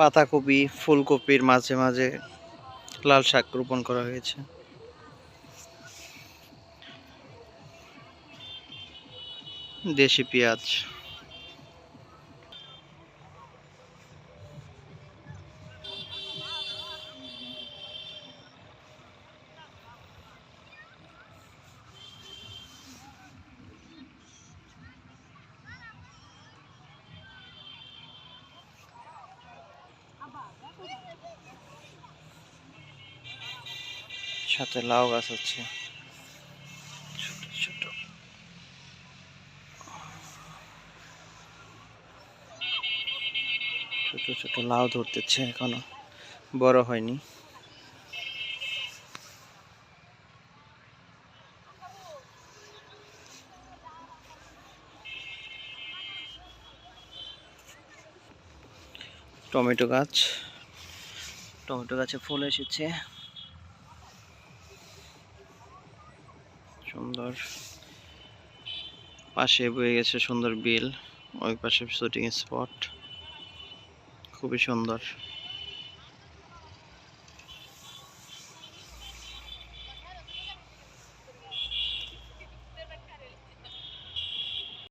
পাতাকপি ফুলকপির মাঝে মাঝে লাল শাক রোপণ করা হয়েছে। দেশি পেঁয়াজ। সাথে লাউ গাছ ছোট ছোট ছোট লাউ ধরতেছে এখনও। বড় হয়নি। টমেটো গাছ। টমেটো গাছে ফুল এসেছে। সুন্দর। পাশে বয়ে গেছে সুন্দর বিল। ওই পাশে শুটিং স্পট খুবই সুন্দর।